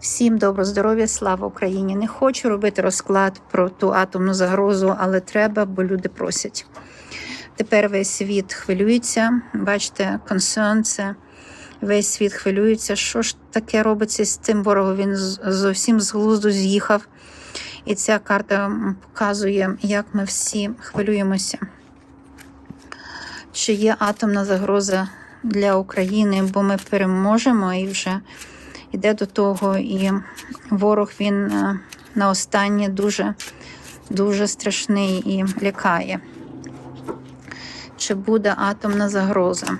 Всім добро здоров'я, слава Україні! Не хочу робити розклад про ту атомну загрозу, але треба, бо люди просять. Тепер весь світ хвилюється. Бачите, консерн весь світ хвилюється. Що ж таке робиться з цим ворогом? Він зовсім з глузду з'їхав. І ця карта показує, як ми всі хвилюємося. Чи є атомна загроза для України, бо ми переможемо і вже йде до того, і ворог він е, на останнє дуже, дуже страшний і лякає. Чи буде атомна загроза?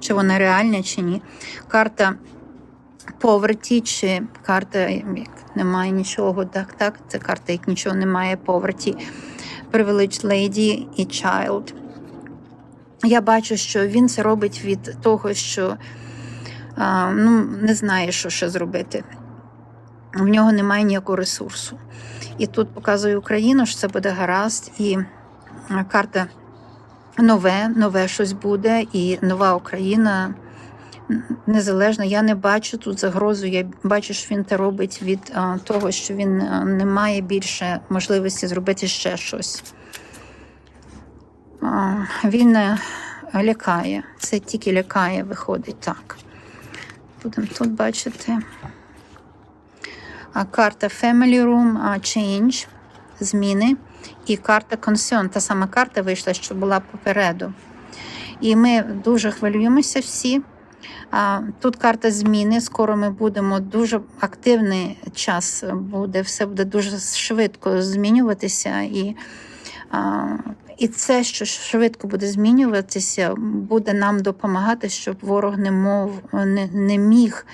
Чи вона реальна, чи ні? Карта поверті, чи карта, як немає нічого. Так, так, це карта, як нічого немає поверті. Privileged Lady і Child. Я бачу, що він це робить від того, що а, ну, не знає, що ще зробити. В нього немає ніякого ресурсу. І тут показує Україну, що це буде гаразд, і карта нове, нове щось буде, і нова Україна незалежна. Я не бачу тут загрозу. Я бачу, що він це робить від а, того, що він а, не має більше можливості зробити ще щось. Він е, лякає. Це тільки лякає, виходить так. Будемо тут бачити. Карта Family Room Change, зміни. І карта Concern. Та сама карта вийшла, що була попереду. І ми дуже хвилюємося всі. Тут карта зміни. Скоро ми будемо дуже активний час буде, все буде дуже швидко змінюватися. І, і це, що швидко буде змінюватися, буде нам допомагати, щоб ворог не мов не, не міг,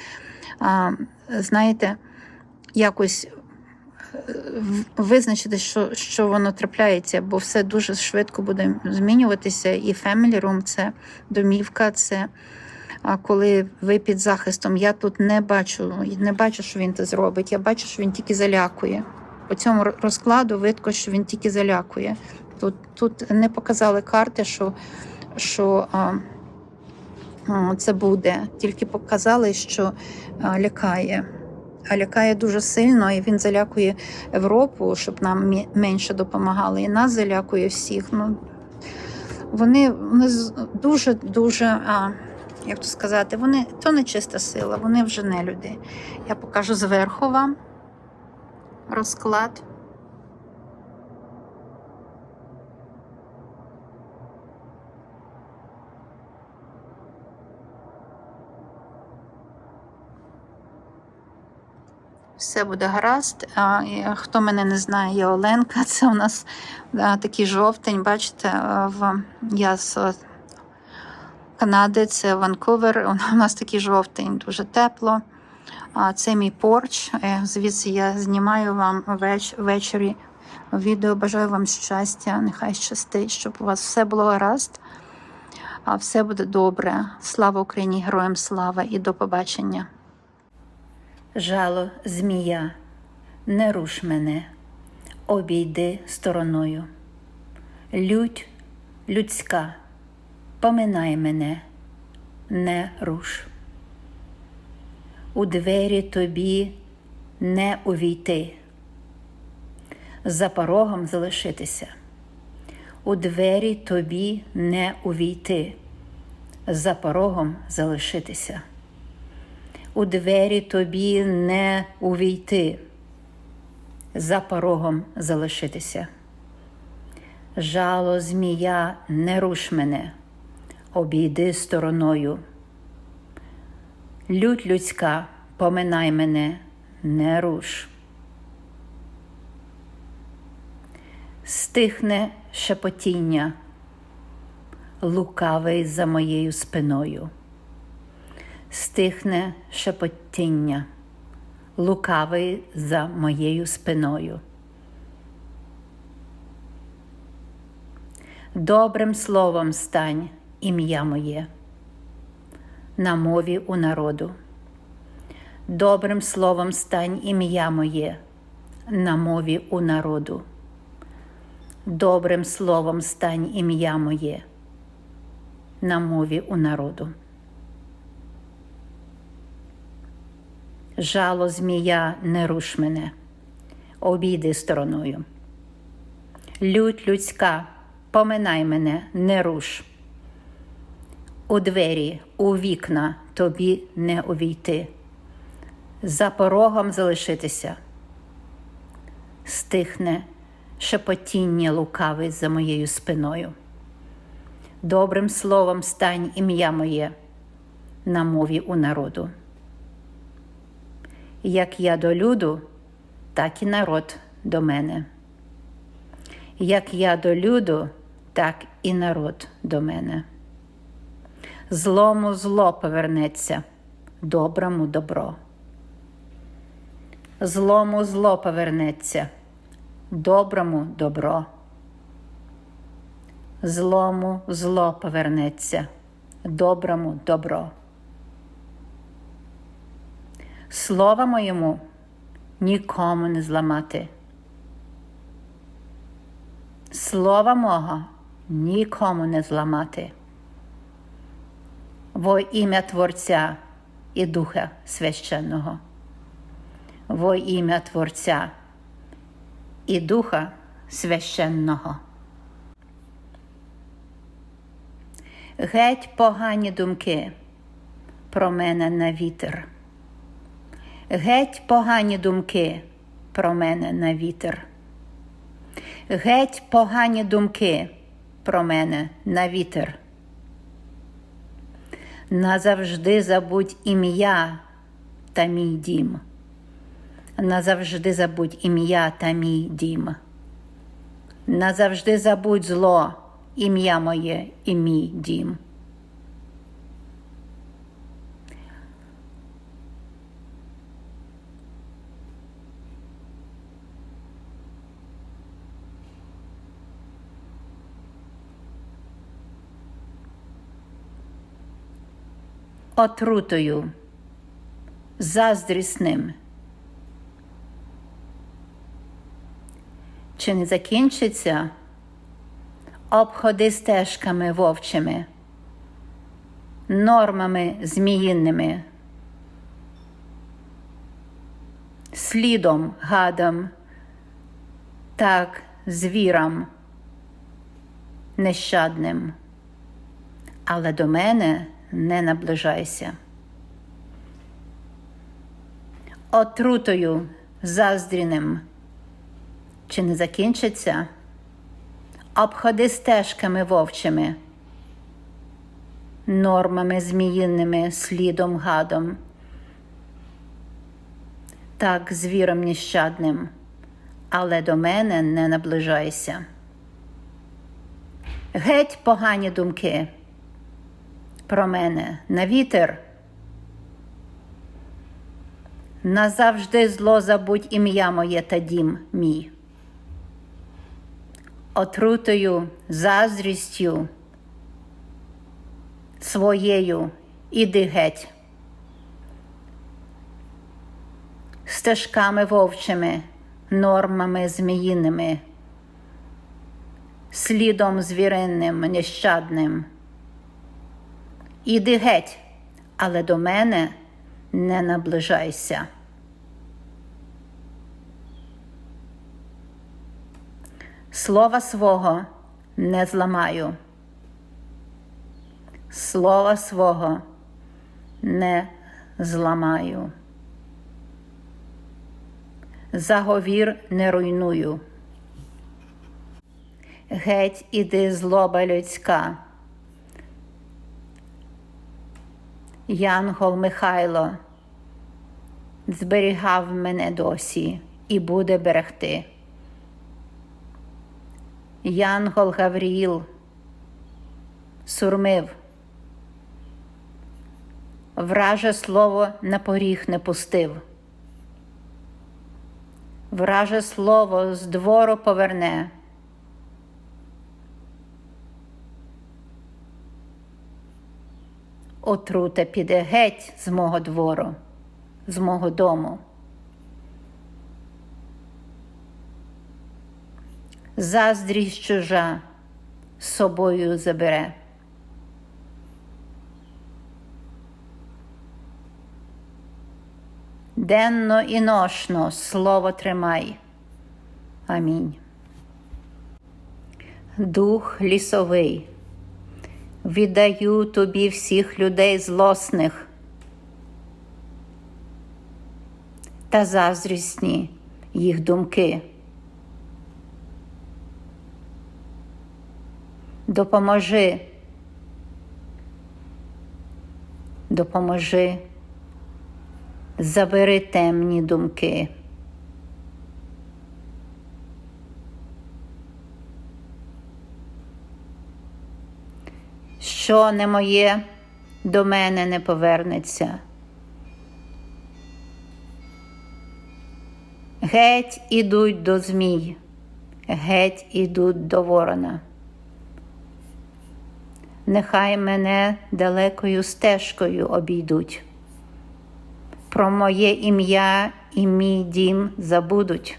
а, знаєте, якось е, визначити, що, що воно трапляється, бо все дуже швидко буде змінюватися. І Family Room – це домівка, це коли ви під захистом. Я тут не бачу, не бачу, що він це зробить. Я бачу, що він тільки залякує. По цьому розкладу видко, що він тільки залякує. Тут, тут не показали карти, що, що а, а, це буде, тільки показали, що а, лякає. А лякає дуже сильно, і він залякує Європу, щоб нам менше допомагали. І нас залякує всіх. Ну, вони, вони дуже, дуже, а, як то сказати, вони то не чиста сила, вони вже не люди. Я покажу зверху вам розклад. Все буде гаразд. І Хто мене не знає, я Оленка. Це у нас такий жовтень. Бачите, в я з а, Канади, це Ванкувер. У нас такий жовтень, дуже тепло. Це мій порч. Е, Звідси я знімаю вам веч- ввечері відео. Бажаю вам щастя, нехай щастить, щоб у вас все було гаразд. А все буде добре. Слава Україні, героям слава і до побачення. Жало, змія, не руш мене, обійди стороною. Лють людська, поминай мене, не руш. У двері тобі не увійти, за порогом залишитися. У двері тобі не увійти, за порогом залишитися у двері тобі не увійти, за порогом залишитися. Жало, змія, не руш мене, обійди стороною. Лють людська, поминай мене, не руш. Стихне шепотіння, лукавий за моєю спиною стихне шепотіння, лукавий за моєю спиною. Добрим словом стань ім'я моє на мові у народу. Добрим словом стань ім'я моє на мові у народу. Добрим словом стань ім'я моє на мові у народу. Жало змія, не руш мене, обійди стороною. Лють людська, поминай мене, не руш. У двері, у вікна тобі не увійти, за порогом залишитися. Стихне шепотіння лукавий за моєю спиною. Добрим словом стань ім'я моє на мові у народу. Як я до люду, так і народ до мене. Як я до люду, так і народ до мене. Злому зло повернеться, доброму добро. Злому зло повернеться, доброму добро. Злому зло повернеться, доброму добро. Слова моєму нікому не зламати. Слова мого нікому не зламати. Во ім'я Творця і Духа Священного. Во ім'я Творця і Духа Священного. Геть погані думки про мене на вітер. Геть погані думки про мене на вітер. Геть погані думки про мене на вітер. Назавжди забудь ім'я та мій дім. Назавжди забудь ім'я та мій дім. Назавжди забудь зло, ім'я моє і мій дім. Отрутою, заздрісним. Чи не закінчиться? Обходи стежками вовчими, нормами зміїнними, слідом гадам, так звірам нещадним, але до мене не наближайся. Отрутою заздріним, чи не закінчиться? Обходи стежками вовчими, нормами зміїними, слідом гадом, так звіром нещадним, але до мене не наближайся. Геть погані думки про мене на вітер. Назавжди зло забудь ім'я моє та дім мій отрутою, заздрістю своєю іди геть, стежками вовчими, нормами зміїними, слідом звіринним, нещадним. Іди геть, але до мене не наближайся. Слова свого не зламаю. Слова свого не зламаю. Заговір не руйную. Геть іди злоба людська. Янгол Михайло зберігав мене досі і буде берегти. Янгол Гавріїл сурмив, враже слово на поріг не пустив. Враже слово з двору поверне. Отрута піде геть з мого двору, з мого дому. заздрість чужа з собою забере. денно і ношно слово тримай. Амінь. Дух лісовий, віддаю тобі всіх людей злосних та заздрісні їх думки. Допоможи, допоможи, забери темні думки. Що не моє, до мене не повернеться. Геть ідуть до змій, геть ідуть до ворона. Нехай мене далекою стежкою обійдуть. Про моє ім'я і мій дім забудуть.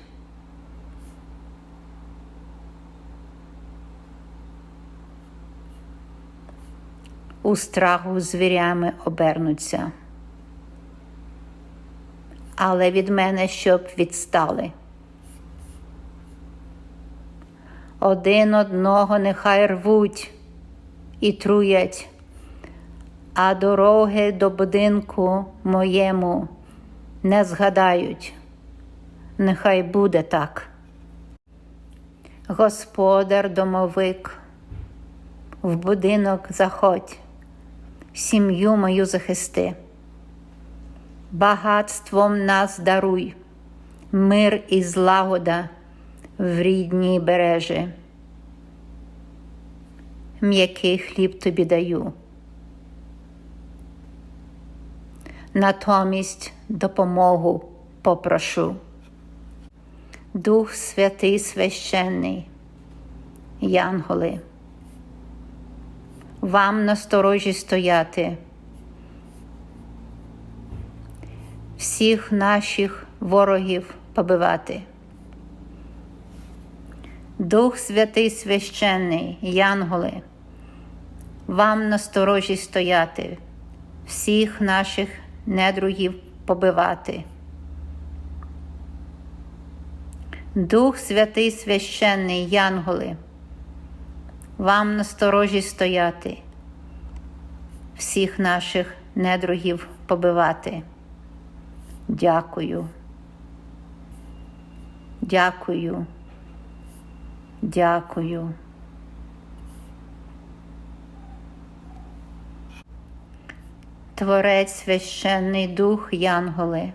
У страху звірями обернуться. Але від мене щоб відстали. Один одного нехай рвуть і труять, а дороги до будинку моєму не згадають. Нехай буде так. Господар домовик, в будинок заходь, сім'ю мою захисти, багатством нас даруй, мир і злагода в рідній бережі м'який хліб тобі даю. Натомість допомогу попрошу. Дух Святий священний, Янголи, вам насторожі стояти, всіх наших ворогів побивати. Дух Святий священний, Янголи, вам насторожі стояти, всіх наших недругів побивати. Дух Святий священний, Янголи, вам насторожі стояти, всіх наших недругів побивати. Дякую. Дякую. Дякую. Творець священний дух, Янголи,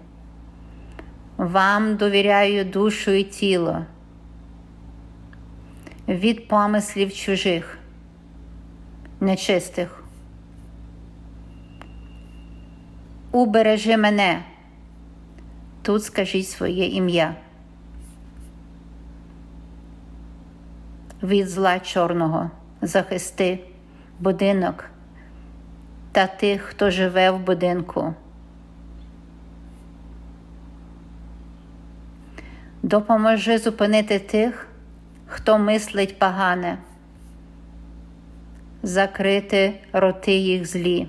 вам довіряю душу і тіло від помислів чужих, нечистих. Убережи мене, тут скажіть своє ім'я. Від зла чорного захисти будинок та тих, хто живе в будинку. Допоможи зупинити тих, хто мислить погане, закрити роти їх злі.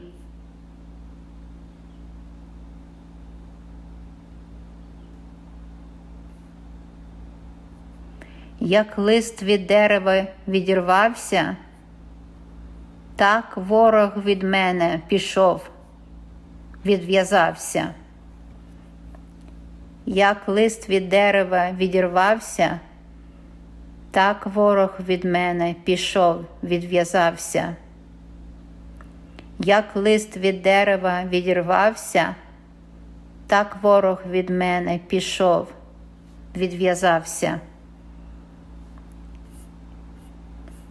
Як лист від дерева відірвався, так ворог від мене пішов, відв'язався. Як лист від дерева відірвався, так ворог від мене пішов, відв'язався. Як лист від дерева відірвався, так ворог від мене пішов, відв'язався.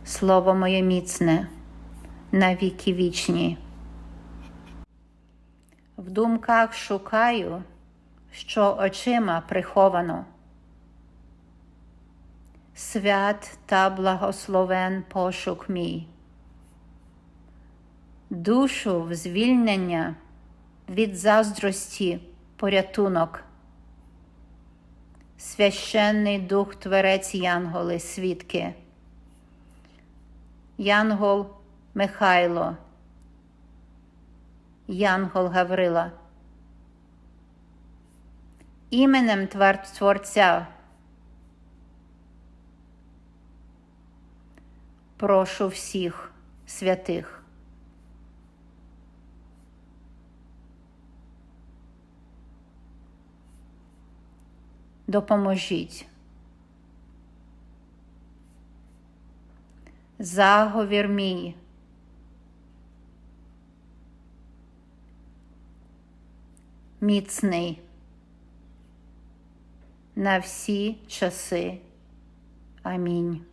Слово моє міцне на віки вічні. В думках шукаю, що очима приховано. Свят та благословен пошук мій. Душу в звільнення від заздрості порятунок. Священний дух Творець Янголи, свідки. Янгол Михайло, Янгол Гаврила, іменем Творця. Прошу всіх святих. Допоможіть. Заговір мій. Міцний на всі часи. Амінь.